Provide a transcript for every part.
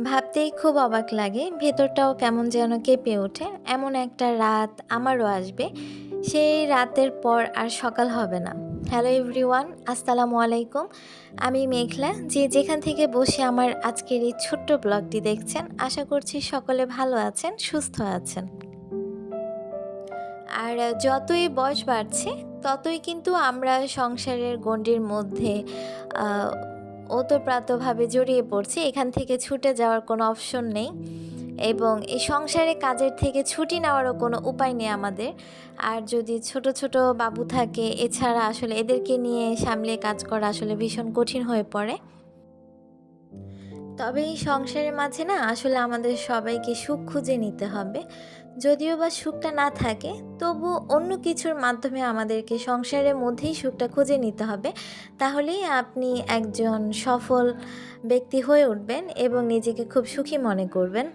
ভাবতেই খুব অবাক লাগে, ভেতরটাও কেমন যেন কেঁপে ওঠে। এমন একটা রাত আমারও আসবে, সেই রাতের পর আর সকাল হবে না। হ্যালো এভরিওয়ান আসসালামু আলাইকুম। আমি মেঘলা, যে যেখান থেকে বসে আমার আজকের এই ছোট্ট ব্লগটি দেখছেন, আশা করছি সকলে ভালো আছেন, সুস্থ আছেন। আর যতই বয়স বাড়ছে, ততই কিন্তু আমরা সংসারের গণ্ডির মধ্যে ওতপ্রাতভাবে জড়িয়ে পড়ছি, এখান থেকে ছুটে যাওয়ার কোনো অপশন নেই এবং এই সংসারে কাজের থেকে ছুটি নেওয়ারও কোনো উপায় নেই আমাদের। আর যদি ছোট ছোট বাবু থাকে, এছাড়া আসলে এদেরকে নিয়ে সামলে কাজ করা আসলে ভীষণ কঠিন হয়ে পড়ে। তবে এই সংসারের মাঝে না, আসলে আমাদের সবাইকে সুখ খুঁজে নিতে হবে। যদিও বা সুখটা না থাকে, তবু অন্য কিছুর মাধ্যমে আমাদেরকে সংসারের মধ্যেই সুখটা খুঁজে নিতে হবে। তাহলেই আপনি একজন সফল ব্যক্তি হয়ে উঠবেন এবং নিজেকে খুব সুখী মনে করবেন।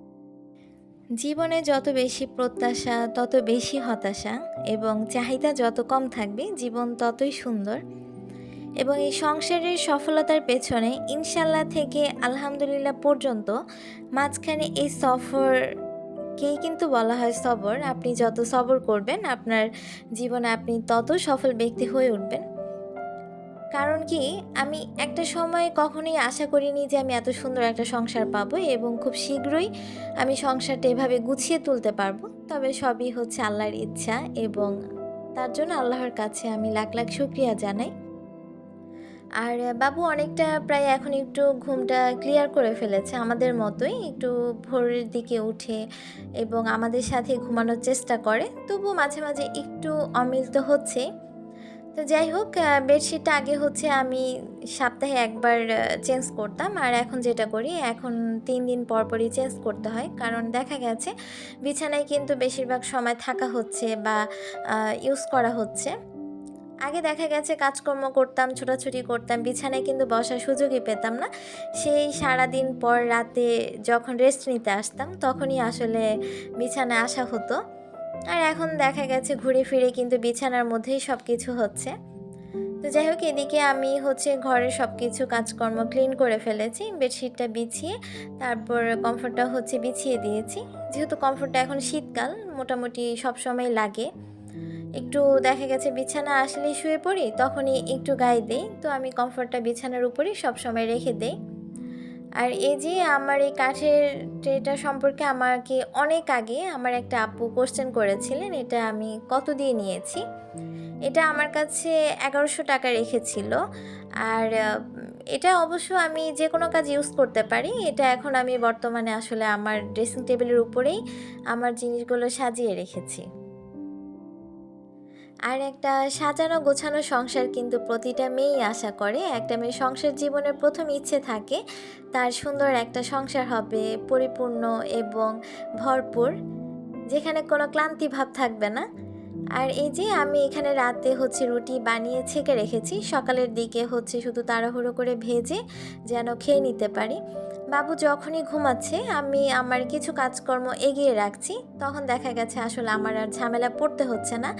জীবনে যত বেশি প্রত্যাশা, তত বেশি হতাশা এবং চাহিদা যত কম থাকবে, জীবন ততই সুন্দর। এবং এই সংসারের সফলতার পেছনে ইনশাল্লাহ থেকে আলহামদুলিল্লাহ পর্যন্ত মাঝখানে এই সফরকেই কিন্তু বলা হয় সবর। আপনি যত সবর করবেন, আপনার জীবনে আপনি তত সফল ব্যক্তি হয়ে উঠবেন। কারণ কি, আমি একটা সময় কখনোই আশা করিনি যে আমি এত সুন্দর একটা সংসার পাবো এবং খুব শীঘ্রই আমি সংসারটা এভাবে গুছিয়ে তুলতে পারব। তবে সবই হচ্ছে আল্লাহর ইচ্ছা এবং তার জন্য আল্লাহর কাছে আমি লাখ লাখ শুক্রিয়া জানাই। আর বাবু অনেকটা প্রায় এখন একটু ঘুমটা ক্লিয়ার করে ফেলেছে আমাদের মতোই, একটু ভোরের দিকে উঠে এবং আমাদের সাথে ঘুমানোর চেষ্টা করে। তবু মাঝে মাঝে একটু অমিল তো হচ্ছেই। তো যাই হোক বেডশিটটা আগে হচ্ছে আমি সপ্তাহে একবার চেঞ্জ করতাম। আর এখন যেটা করি, এখন তিন দিন পর পরই চেঞ্জ করতে হয়। কারণ দেখা গেছে, বিছানায় কিন্তু বেশিরভাগ সময় থাকা হচ্ছে বা ইউজ করা হচ্ছে। আগে দেখা গেছে কাজকর্ম করতাম, ছোটাছুটি করতাম, বিছানায় কিন্তু বসার সুযোগই পেতাম না। সেই সারা দিন পর রাতে যখন রেস্ট নিতে আসতাম, তখনই আসলে বিছানায় আসা হতো। আর এখন দেখা গেছে ঘুরে ফিরে কিন্তু বিছানার মধ্যেই সব কিছু হচ্ছে। তো যাই হোক, এদিকে আমি হচ্ছে ঘরের সব কিছু কাজকর্ম ক্লিন করে ফেলেছি বেডশিটটা বিছিয়ে, তারপর কমফোর্টটা হচ্ছে বিছিয়ে দিয়েছি। যেহেতু কমফোর্টটা এখন শীতকাল, মোটামুটি সব সময় লাগে। একটু দেখা গেছে বিছানা আসলেই শুয়ে পড়ি, তখনই একটু গায়ে দেই, তো আমি কমফোর্টটা বিছানার উপরেই সব সময় রেখে দেই। আর এই যে আমার এই কাঠের ট্রেটা সম্পর্কে আমাকে অনেক আগে আমার একটা আপু কোশ্চেন করেছিলেন, এটা আমি কত দিয়ে নিয়েছি? এটা আমার কাছে এগারোশো টাকা রেখেছিল। আর এটা অবশ্য আমি যে কোনো কাজ ইউজ করতে পারি, এটা এখন আমি বর্তমানে আসলে আমার ড্রেসিং টেবিলের উপরেই আমার জিনিসগুলো সাজিয়ে রেখেছি। আর একটা সাজানো গোছানো সংসার কিন্তু প্রতিটা মেয়েই আশা করে। একটা মেয়ে সংসার জীবনের প্রথম ইচ্ছে থাকে, তার সুন্দর একটা সংসার হবে, পরিপূর্ণ এবং ভরপুর, যেখানে কোনো ক্লান্তি ভাব থাকবে না। আর এই যে আমি এখানে রাতে হচ্ছে রুটি বানিয়ে ছেঁকে রেখেছি, সকালের দিকে হচ্ছে শুধু তাড়াহুড়ো করে ভেজে যেন খেয়ে নিতে পারি। বাবু যখনই ঘুমাচ্ছে, আমি আমার কিছু কাজকর্ম এগিয়ে রাখছি, তখন দেখা গেছে আসলে আমার আর ঝামেলা পড়তে হচ্ছে না।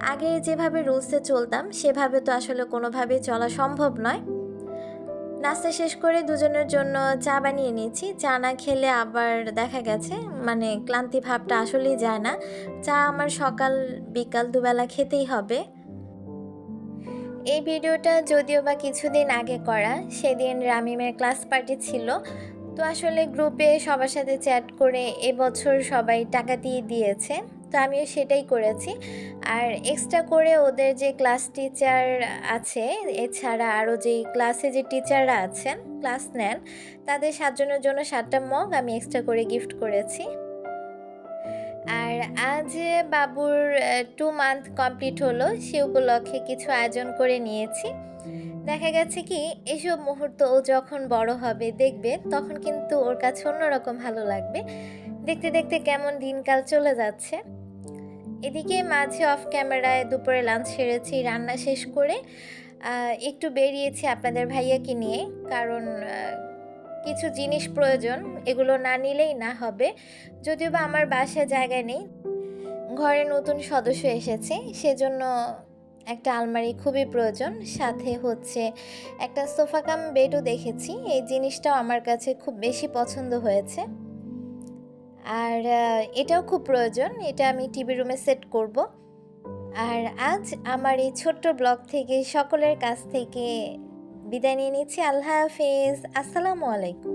আগে যেভাবে রুলসে চলতাম, সেভাবে তো আসলে কোনোভাবেই চলা সম্ভব নয়। নাস্তা শেষ করে দুজনের জন্য চা বানিয়ে নিয়েছি। চা না খেলে আবার দেখা গেছে মানে ক্লান্তি ভাবটা আসলেই যায় না। চা আমার সকাল, বিকাল দুবেলা খেতেই হবে। এই ভিডিওটা যদিও বা কিছুদিন আগে করা, সেদিন রামিমের ক্লাস পার্টি ছিল। তো আসলে গ্রুপে সবার সাথে চ্যাট করে এবছর সবাই টাকা দিয়ে দিয়েছে। তো আমিও সেটাই করেছি। আর এক্সট্রা করে ওদের যে ক্লাস টিচার আছে, এছাড়া আরও যে ক্লাসে যে টিচাররা আছেন ক্লাস নেন, তাদের সাতজনের জন্য সাতটা মগ আমি এক্সট্রা করে গিফট করেছি। আর আজ বাবুর টু মান্থ কমপ্লিট হলো, সে উপলক্ষে কিছু আয়োজন করে নিয়েছি। দেখা গেছে কি, এসব মুহূর্ত ও যখন বড় হবে, দেখবে, তখন কিন্তু ওর কাছে অন্যরকম ভালো লাগবে। দেখতে দেখতে কেমন দিনকাল চলে যাচ্ছে। এদিকে মাঝে অফ ক্যামেরায় দুপুরে লাঞ্চ সেরেছি, রান্না শেষ করে একটু বেরিয়েছি আপনাদের ভাইয়াকে নিয়ে, কারণ কিছু জিনিস প্রয়োজন, এগুলো না নিলেই না হবে। যদিও বা আমার বাসায় জায়গা নেই, ঘরে নতুন সদস্য এসেছে, সেজন্য একটা আলমারি খুবই প্রয়োজন। সাথে হচ্ছে একটা সোফা কাম বেডও দেখেছি, এই জিনিসটাও আমার কাছে খুব বেশি পছন্দ হয়েছে। আর এটাও খুব প্রয়োজন, এটা আমি টিভি রুমে সেট করব। আর আজ আমার এই ছোট্ট ব্লগ থেকে সকলের কাছ থেকে বিদায় নিয়ে নিচ্ছি। আল্লাহ হাফেজ। আসসালামু আলাইকুম।